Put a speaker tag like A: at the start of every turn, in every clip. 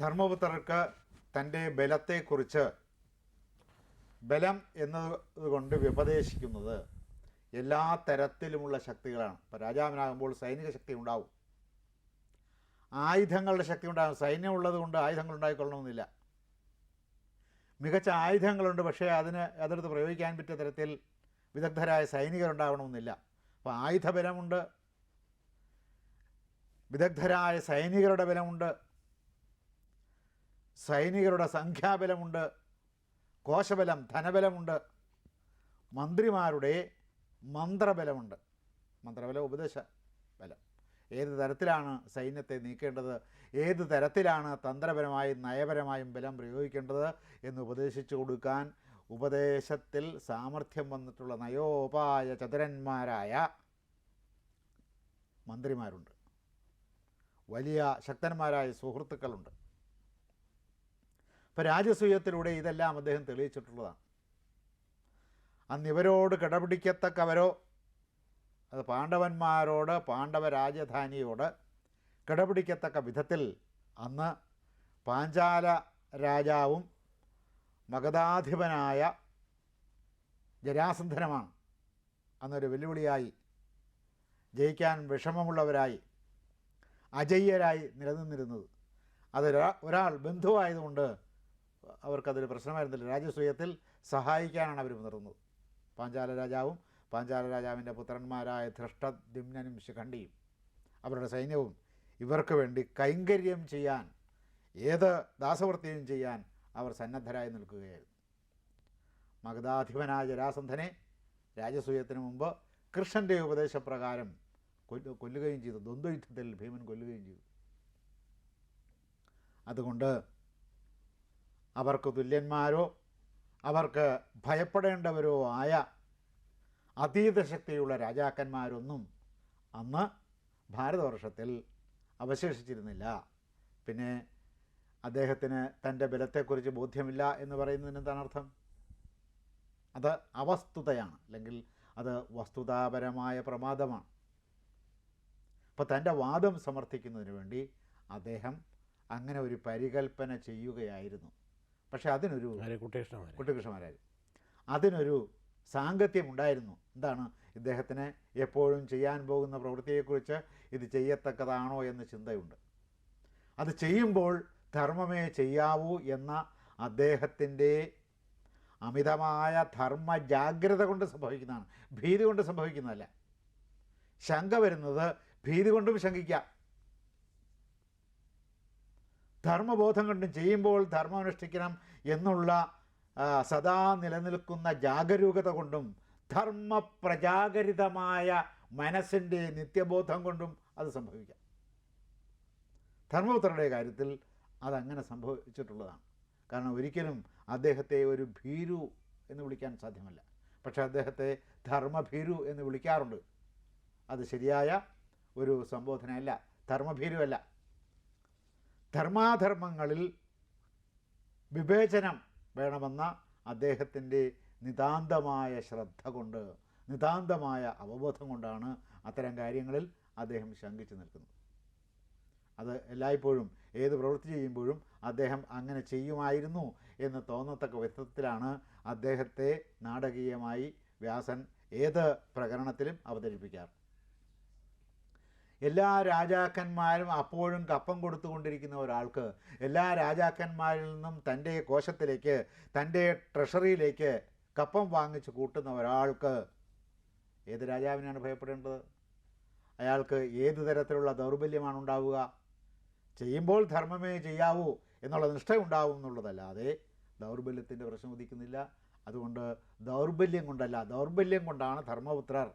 A: ധർമ്മപുത്രർക്ക് തന്റെ ബലത്തെക്കുറിച്ച് ബലം എന്നതുകൊണ്ട് വ്യപദേശിക്കുന്നത് എല്ലാ തരത്തിലുമുള്ള ശക്തികളാണ്. ഇപ്പോൾ രാജാവിനാകുമ്പോൾ സൈനിക ശക്തി ഉണ്ടാവും. ആയുധങ്ങളുടെ ശക്തി ഉണ്ടാകും. സൈന്യം ഉള്ളത് കൊണ്ട് ആയുധങ്ങൾ ഉണ്ടായിക്കൊള്ളണമെന്നില്ല. മികച്ച ആയുധങ്ങളുണ്ട് പക്ഷേ അതിന് അതെടുത്ത് പ്രയോഗിക്കാൻ പറ്റിയ തരത്തിൽ വിദഗ്ധരായ സൈനികരുണ്ടാവണമെന്നില്ല. അപ്പോൾ ആയുധബലമുണ്ട്. വിദഗ്ധരായ സൈനികരുടെ ബലമുണ്ട്. സൈനികരുടെ സംഖ്യാബലമുണ്ട് കോശബലം ധനബലമുണ്ട് മന്ത്രിമാരുടെ മന്ത്രബലമുണ്ട്. മന്ത്രബലം ഉപദേശ ബലം ഏത് തരത്തിലാണ് സൈന്യത്തെ നീക്കേണ്ടത്? ഏത് തരത്തിലാണ് തന്ത്രപരമായും നയപരമായും ബലം പ്രയോഗിക്കേണ്ടത് എന്ന് ഉപദേശിച്ചു കൊടുക്കാൻ ഉപദേശത്തിൽ സാമർഥ്യം വന്നിട്ടുള്ള നയോപായ ചതുരന്മാരായ മന്ത്രിമാരുണ്ട്. വലിയ ശക്തന്മാരായ സുഹൃത്തുക്കളുണ്ട്. ഇപ്പോൾ രാജസൂയത്തിലൂടെ ഇതെല്ലാം അദ്ദേഹം തെളിയിച്ചിട്ടുള്ളതാണ്. അന്ന് ഇവരോട് കിടപിടിക്കത്തക്കവരോ അത് പാണ്ഡവന്മാരോട് പാണ്ഡവ രാജധാനിയോട് കിടപിടിക്കത്തക്ക വിധത്തിൽ അന്ന് പാഞ്ചാല രാജാവും മഗധാധിപനായ ജരാസന്ധനമാണ് അന്നൊരു വെല്ലുവിളിയായി ജയിക്കാൻ വിഷമമുള്ളവരായി അജയ്യരായി നിലനിന്നിരുന്നത്. അത് ഒരാൾ ബന്ധുവായതുകൊണ്ട് അവർക്കതൊരു പ്രശ്നമായിരുന്നില്ല. രാജസൂയത്തിൽ സഹായിക്കാനാണ് അവർ മുതിർന്നത്. പാഞ്ചാല രാജാവും പാഞ്ചാല രാജാവിന്റെ പുത്രന്മാരായ ധൃഷ്ടദ്യുനും ശിഖണ്ഡിയും അവരുടെ സൈന്യവും ഇവർക്ക് വേണ്ടി കൈങ്കര്യം ചെയ്യാൻ ഏത് ദാസവൃത്തിയും ചെയ്യാൻ അവർ സന്നദ്ധരായി നിൽക്കുകയായിരുന്നു. മഗധാധിപനായ ജരാസന്ധനെ രാജസൂയത്തിന് മുമ്പ് കൃഷ്ണന്റെ ഉപദേശപ്രകാരം കൊല്ലു കൊല്ലുകയും ചെയ്തു. ദ്വന്ദ്വയുദ്ധത്തിൽ ഭീമൻ കൊല്ലുകയും ചെയ്തു. അതുകൊണ്ട് അവർക്ക് തുല്യന്മാരോ അവർക്ക് ഭയപ്പെടേണ്ടവരോ ആയ അതീത ശക്തിയുള്ള രാജാക്കന്മാരൊന്നും അന്ന് ഭാരതവർഷത്തിൽ അവശേഷിച്ചിരുന്നില്ല. പിന്നെ അദ്ദേഹത്തിന് തന്റെ ബലത്തെക്കുറിച്ച് ബോധ്യമില്ല എന്ന് പറയുന്നതിന് എന്താണ് അർത്ഥം? അത് അവസ്തുതയാണ് അല്ലെങ്കിൽ അത് വസ്തുതാപരമായ പ്രമാദമാണ്. അപ്പോൾ തന്റെ വാദം സമർത്ഥിക്കുന്നതിന് വേണ്ടി അദ്ദേഹം അങ്ങനെ ഒരു പരികൽപ്പന ചെയ്യുകയായിരുന്നു. പക്ഷേ അതിനൊരു കുട്ടികൃഷ്ണമാരായിരുന്നു അതിനൊരു സാങ്കത്യം ഉണ്ടായിരുന്നു എന്താണ്? ഇദ്ദേഹത്തിന് എപ്പോഴും ചെയ്യാൻ പോകുന്ന പ്രവൃത്തിയെക്കുറിച്ച് ഇത് ചെയ്യത്തക്കതാണോ എന്ന ചിന്തയുണ്ട്. അത് ചെയ്യുമ്പോൾ ധർമ്മമേ ചെയ്യാവൂ എന്ന അദ്ദേഹത്തിന്റെ അമിതമായ ധർമ്മ ജാഗ്രത കൊണ്ട് സംഭവിക്കുന്നതാണ്. ഭീതി കൊണ്ട് സംഭവിക്കുന്നതല്ല. ശങ്ക വരുന്നത് ഭീതി കൊണ്ടും ശങ്കിക്കാം. ധർമ്മബോധം കൊണ്ടും ചെയ്യുമ്പോൾ ധർമ്മം അനുഷ്ഠിക്കണം എന്നുള്ള സദാ നിലനിൽക്കുന്ന ജാഗരൂകത കൊണ്ടും ധർമ്മപ്രജാഗരിതമായ മനസ്സിന്റെ നിത്യബോധം കൊണ്ടും അത് സംഭവിക്കാം. ധർമ്മപുത്രരുടെ കാര്യത്തിൽ അതങ്ങനെ സംഭവിച്ചിട്ടുള്ളതാണ്. കാരണം ഒരിക്കലും അദ്ദേഹത്തെ ഒരു ഭീരു എന്ന് വിളിക്കാൻ സാധ്യമല്ല. പക്ഷേ അദ്ദേഹത്തെ ധർമ്മഭീരു എന്ന് വിളിക്കാറുണ്ട്. അത് ശരിയായ ഒരു സംബോധനയല്ല. ധർമ്മഭീരുവല്ല. ധർമാധർമ്മങ്ങളിൽ വിവേചനം വേണമെന്ന അദ്ദേഹത്തിന്റെ നിതാന്തമായ ശ്രദ്ധ കൊണ്ട് നിതാന്തമായ അവബോധം കൊണ്ടാണ് അത്തരം കാര്യങ്ങളിൽ അദ്ദേഹം ശങ്കിച്ചു നിൽക്കുന്നത്. അത് എല്ലായ്പ്പോഴും ഏത് പ്രവൃത്തി ചെയ്യുമ്പോഴും അദ്ദേഹം അങ്ങനെ ചെയ്യുമായിരുന്നു എന്ന് തോന്നത്തക്ക വിധത്തിലാണ് അദ്ദേഹത്തെ നാടകീയമായി വ്യാസൻ ഏത് പ്രകരണത്തിലും അവതരിപ്പിക്കാറ്. എല്ലാ രാജാക്കന്മാരും അപ്പോഴും കപ്പം കൊടുത്തുകൊണ്ടിരിക്കുന്ന ഒരാൾക്ക് എല്ലാ രാജാക്കന്മാരിൽ നിന്നും തന്റെ കോശത്തിലേക്ക് തന്റെ ട്രഷറിയിലേക്ക് കപ്പം വാങ്ങിച്ച് കൂട്ടുന്ന ഒരാൾക്ക് ഏത് രാജാവിനാണ് ഭയപ്പെടേണ്ടത്? അയാൾക്ക് ഏത് തരത്തിലുള്ള ദൗർബല്യമാണ് ഉണ്ടാവുക? ചെയ്യുമ്പോൾ ധർമ്മമേ ചെയ്യാവൂ എന്നുള്ള നിഷ്ഠ ഉണ്ടാവും എന്നുള്ളതല്ലാതെ ദൗർബല്യത്തിന്റെ പ്രശ്നം ഉദിക്കുന്നില്ല. അതുകൊണ്ട് ദൗർബല്യം കൊണ്ടല്ല ദൗർബല്യം കൊണ്ടാണ് ധർമ്മപുത്രർ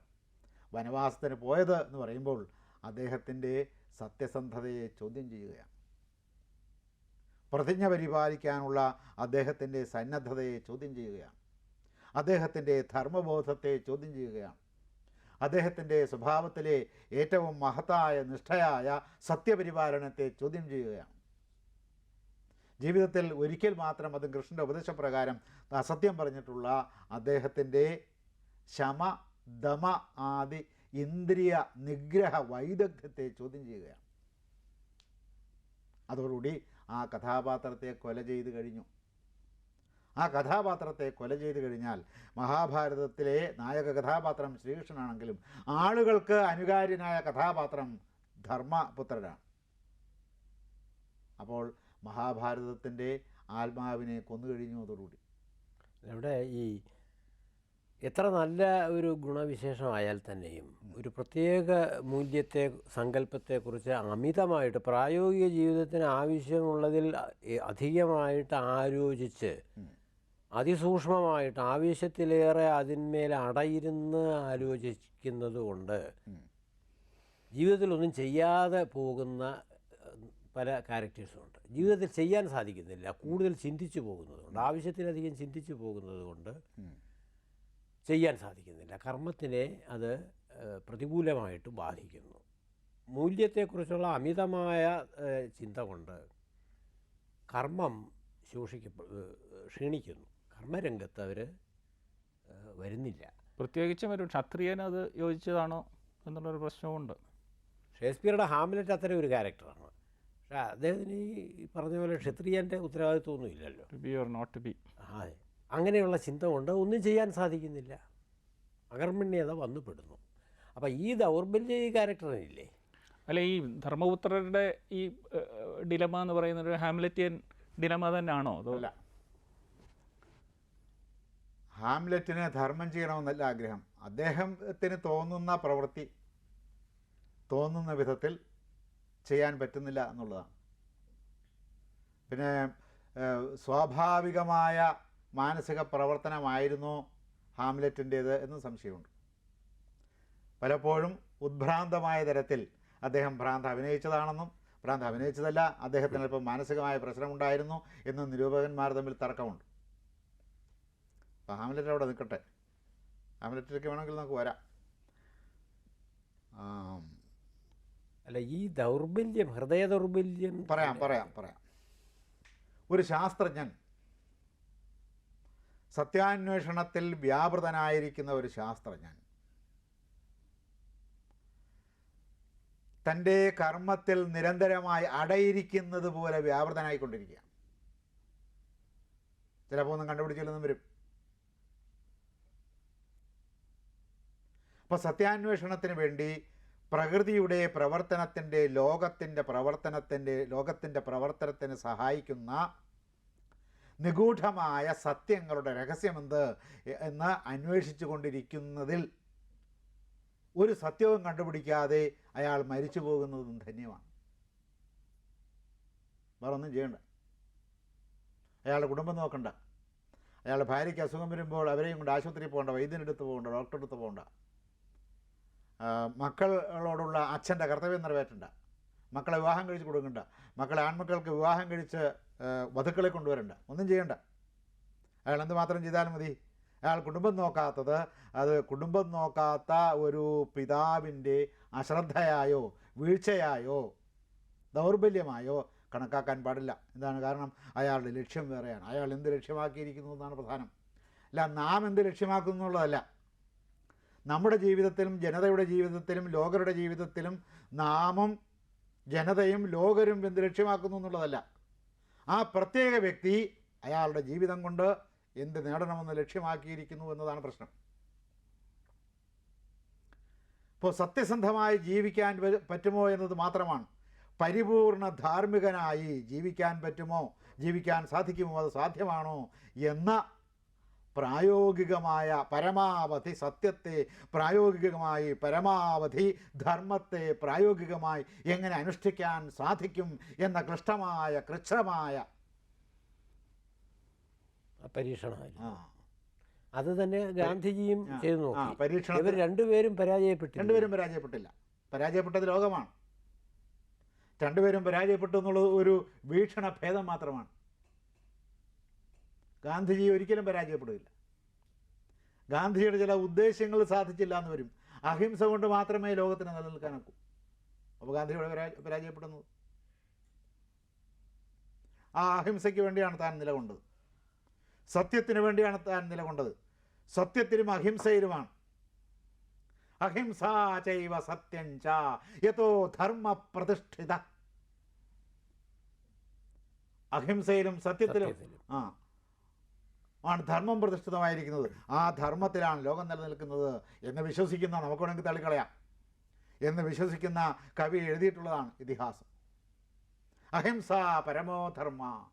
A: വനവാസത്തിന് പോയത് എന്ന് പറയുമ്പോൾ അദ്ദേഹത്തിന്റെ സത്യസന്ധതയെ ചോദ്യം ചെയ്യുകയാണ്. പ്രതിജ്ഞ പരിപാലിക്കാനുള്ള അദ്ദേഹത്തിന്റെ സന്നദ്ധതയെ ചോദ്യം ചെയ്യുകയാണ്. അദ്ദേഹത്തിന്റെ ധർമ്മബോധത്തെ ചോദ്യം ചെയ്യുകയാണ്. അദ്ദേഹത്തിന്റെ സ്വഭാവത്തിലെ ഏറ്റവും മഹത്തായ നിഷ്ഠയായ സത്യപരിപാലനത്തെ ചോദ്യം ചെയ്യുകയാണ്. ജീവിതത്തിൽ ഒരിക്കൽ മാത്രം അത് കൃഷ്ണന്റെ ഉപദേശപ്രകാരം അസത്യം പറഞ്ഞിട്ടുള്ള അദ്ദേഹത്തിന്റെ ശമ ദമ ആദി ഇന്ദ്രിയ നിഗ്രഹ വൈദഗ്ധ്യത്തെ ചോദ്യം ചെയ്യുകയാണ്. അതോടുകൂടി ആ കഥാപാത്രത്തെ കൊല ചെയ്ത് കഴിഞ്ഞു. ആ കഥാപാത്രത്തെ കൊല ചെയ്ത് കഴിഞ്ഞാൽ മഹാഭാരതത്തിലെ നായക കഥാപാത്രം ശ്രീകൃഷ്ണനാണെങ്കിലും ആളുകൾക്ക് അനുകാര്യനായ കഥാപാത്രം ധർമ്മപുത്രനാണ്. അപ്പോൾ മഹാഭാരതത്തിന്റെ ആത്മാവിനെ കൊന്നു കഴിഞ്ഞതോടുകൂടി
B: ഇവിടെ ഈ എത്ര നല്ല ഒരു ഗുണവിശേഷമായാൽ തന്നെയും ഒരു പ്രത്യേക മൂല്യത്തെ സങ്കല്പത്തെക്കുറിച്ച് അമിതമായിട്ട് പ്രായോഗിക ജീവിതത്തിന് ആവശ്യമുള്ളതിൽ അധികമായിട്ട് ആലോചിച്ച് അതിസൂക്ഷ്മമായിട്ട് ആവശ്യത്തിലേറെ അതിന്മേൽ അടയിരുന്ന് ആലോചിക്കുന്നത് കൊണ്ട് ജീവിതത്തിലൊന്നും ചെയ്യാതെ പോകുന്ന പല ക്യാരക്ടേഴ്സും ഉണ്ട് ജീവിതത്തിൽ ചെയ്യാൻ സാധിക്കുന്നില്ല. കൂടുതൽ ചിന്തിച്ചു പോകുന്നതുകൊണ്ട് ആവശ്യത്തിലധികം ചിന്തിച്ചു പോകുന്നത് കൊണ്ട് ചെയ്യാൻ സാധിക്കുന്നില്ല. കർമ്മത്തിനെ അത് പ്രതികൂലമായിട്ട് ബാധിക്കുന്നു. മൂല്യത്തെക്കുറിച്ചുള്ള അമിതമായ ചിന്ത കൊണ്ട് കർമ്മം ശോഷിക്കപ്പെ ക്ഷീണിക്കുന്നു. കർമ്മരംഗത്ത് അവർ വരുന്നില്ല.
C: പ്രത്യേകിച്ചും ഒരു ക്ഷത്രിയന് അത് യോജിച്ചതാണോ എന്നുള്ളൊരു പ്രശ്നമുണ്ട്
B: ഷേക്സ്പിയറുടെ ഹാംലെറ്റ് അത്തരം ഒരു ക്യാരക്ടറാണ്. പക്ഷേ അദ്ദേഹത്തിന് ഈ പറഞ്ഞ പോലെ ക്ഷത്രിയന്റെ ഉത്തരവാദിത്വമൊന്നും ഇല്ലല്ലോ.
C: To be or not to be
B: അതെ. അങ്ങനെയുള്ള ചിന്ത കൊണ്ട് ഒന്നും ചെയ്യാൻ സാധിക്കുന്നില്ല. അകർമ്മണ്യത വന്നുപെടുന്നു. അപ്പോൾ ഈ ദൗർബല്യ ഈ ക്യാരക്ടറിനില്ലേ?
C: അല്ല ഈ ധർമ്മപുത്രരുടെ ഈ ഡിലമ എന്ന് പറയുന്ന ഒരു ഹാംലെറ്റിയൻ ഡിലമ തന്നെയാണോ അതോ
A: അല്ല. ഹാംലെറ്റിന് ധർമ്മം ചെയ്യണമെന്നല്ല ആഗ്രഹം. അദ്ദേഹത്തിന് തോന്നുന്ന പ്രവൃത്തി തോന്നുന്ന വിധത്തിൽ ചെയ്യാൻ പറ്റുന്നില്ല എന്നുള്ളതാണ്. പിന്നെ സ്വാഭാവികമായ മാനസിക പ്രവർത്തനമായിരുന്നോ ഹാംലെറ്റിന്റേത് എന്ന് സംശയമുണ്ട്. പലപ്പോഴും ഉദ്ഭ്രാന്തമായ തരത്തിൽ അദ്ദേഹം ഭ്രാന്ത് അഭിനയിച്ചതാണെന്നും ഭ്രാന്ത് അഭിനയിച്ചതല്ല അദ്ദേഹത്തിന് അല്പം മാനസികമായ പ്രശ്നമുണ്ടായിരുന്നു എന്നും നിരൂപകന്മാർ തമ്മിൽ തർക്കമുണ്ട്. അപ്പോൾ ഹാംലെറ്റ് അവിടെ നിൽക്കട്ടെ. ഹാംലെറ്റിലേക്ക് വേണമെങ്കിൽ നമുക്ക് വരാം.
B: അല്ല ഈ ദൗർബല്യം ഹൃദയ ദൗർബല്യം
A: പറയാം പറയാം പറയാം. ഒരു ശാസ്ത്രജ്ഞൻ സത്യാന്വേഷണത്തിൽ വ്യാപൃതനായിരിക്കുന്ന ഒരു ശാസ്ത്രജ്ഞൻ. തന്റെ കർമ്മത്തിൽ നിരന്തരമായി അടയിരിക്കുന്നത് പോലെ വ്യാപൃതനായിക്കൊണ്ടിരിക്കുക ചിലപ്പോൾ ഒന്നും കണ്ടുപിടിച്ചില്ലെന്നും വരും. അപ്പോൾ സത്യാന്വേഷണത്തിന് വേണ്ടി പ്രകൃതിയുടെ പ്രവർത്തനത്തിന്റെ ലോകത്തിന്റെ പ്രവർത്തനത്തിന്റെ ലോകത്തിന്റെ പ്രവർത്തനത്തിന് സഹായിക്കുന്ന നിഗൂഢമായ സത്യങ്ങളുടെ രഹസ്യമെന്ത് എന്ന് അന്വേഷിച്ചു കൊണ്ടിരിക്കുന്നതിൽ ഒരു സത്യവും കണ്ടുപിടിക്കാതെ അയാൾ മരിച്ചു പോകുന്നതും ധന്യമാണ്. വേറെ ഒന്നും ചെയ്യണ്ട. അയാളുടെ കുടുംബം നോക്കണ്ട. അയാളുടെ ഭാര്യയ്ക്ക് അസുഖം വരുമ്പോൾ അവരെയും കൊണ്ട് ആശുപത്രിയിൽ പോകണ്ട വൈദ്യനെടുത്ത് പോകണ്ട ഡോക്ടറെ അടുത്ത് പോകണ്ട മക്കളോടുള്ള അച്ഛന്റെ കർത്തവ്യം നിറവേറ്റണ്ട. മക്കളെ വിവാഹം കഴിച്ച് കൊടുക്കണ്ട. മക്കളെ ആൺമക്കൾക്ക് വിവാഹം കഴിച്ച് വധുക്കളെ കൊണ്ടുവരണ്ട. ഒന്നും ചെയ്യണ്ട. അയാൾ എന്തുമാത്രം ചെയ്താലും മതി. അയാൾ കുടുംബം നോക്കാത്തത് അത് കുടുംബം നോക്കാത്ത ഒരു പിതാവിന്റെ അശ്രദ്ധയായോ വീഴ്ചയായോ ദൗർബല്യമായോ കണക്കാക്കാൻ പാടില്ല. എന്താണ് കാരണം? അയാളുടെ ലക്ഷ്യം വേറെയാണ്. അയാൾ എന്ത് ലക്ഷ്യമാക്കിയിരിക്കുന്നു എന്നാണ് പ്രധാനം. അല്ല നാം എന്ത് ലക്ഷ്യമാക്കുന്നു എന്നുള്ളതല്ല. നമ്മുടെ ജീവിതത്തിലും ജനതയുടെ ജീവിതത്തിലും ലോകരുടെ ജീവിതത്തിലും നാമും ജനതയും ലോകരും എന്ത് ലക്ഷ്യമാക്കുന്നു എന്നുള്ളതല്ല. ആ പ്രത്യേക വ്യക്തി അയാളുടെ ജീവിതം കൊണ്ട് എന്ത് നേടണമെന്ന് ലക്ഷ്യമാക്കിയിരിക്കുന്നു എന്നതാണ് പ്രശ്നം. ഇപ്പോൾ സത്യസന്ധമായി ജീവിക്കാൻ പറ്റുമോ എന്നത് മാത്രമാണ്. പരിപൂർണ ധാർമ്മികനായി ജീവിക്കാൻ പറ്റുമോ? ജീവിക്കാൻ സാധിക്കുമോ? അത് സാധ്യമാണോ? എന്ന പ്രായോഗികമായ പരമാവധി സത്യത്തെ പ്രായോഗികമായി പരമാവധി ധർമ്മത്തെ പ്രായോഗികമായി എങ്ങനെ അനുഷ്ഠിക്കാൻ സാധിക്കും എന്ന ക്ലിഷ്ടമായ കൃച്ഛമായ
B: പരീക്ഷണമായിരുന്നു. അത് തന്നെ ഗാന്ധിജിയും ചെയ്തു നോക്കി. ഇവർ രണ്ടുപേരും പരാജയപ്പെട്ടു
A: രണ്ടുപേരും പരാജയപ്പെട്ടില്ല. പരാജയപ്പെട്ടത് ലോകമാണ്. രണ്ടുപേരും പരാജയപ്പെട്ടു എന്നുള്ളത് ഒരു വീക്ഷണ ഭേദം മാത്രമാണ്. ഗാന്ധിജി ഒരിക്കലും പരാജയപ്പെടുകയില്ല. ഗാന്ധിജിയുടെ ചില ഉദ്ദേശ്യങ്ങൾ സാധിച്ചില്ല എന്ന് വരും. അഹിംസ കൊണ്ട് മാത്രമേ ലോകത്തിന് നിലനിൽക്കാനൊക്കൂ. അപ്പോൾ ഗാന്ധിജിയുടെ പരാ- പരാജയപ്പെടുന്നത് ആ അഹിംസയ്ക്ക് വേണ്ടിയാണ് താൻ നിലകൊണ്ടത്. സത്യത്തിന് വേണ്ടിയാണ് താൻ നിലകൊണ്ടത്. സത്യത്തിലും അഹിംസയിലുമാണ്. അഹിംസാ ചൈവ സത്യം ച യഥോ ധർമ്മ പ്രതിഷ്ഠിത അഹിംസയിലും സത്യത്തിലും. ആ. ആണ് ധർമ്മം പ്രതിഷ്ഠിതമായിരിക്കുന്നത്. ആ ധർമ്മത്തിലാണ് ലോകം നിലനിൽക്കുന്നത് എന്ന് വിശ്വസിക്കുന്ന നമുക്ക് വേണമെങ്കിൽ തള്ളിക്കളയാം. എന്ന് വിശ്വസിക്കുന്ന കവി എഴുതിയിട്ടുള്ളതാണ് ഇതിഹാസം. അഹിംസ പരമോധർമ്മ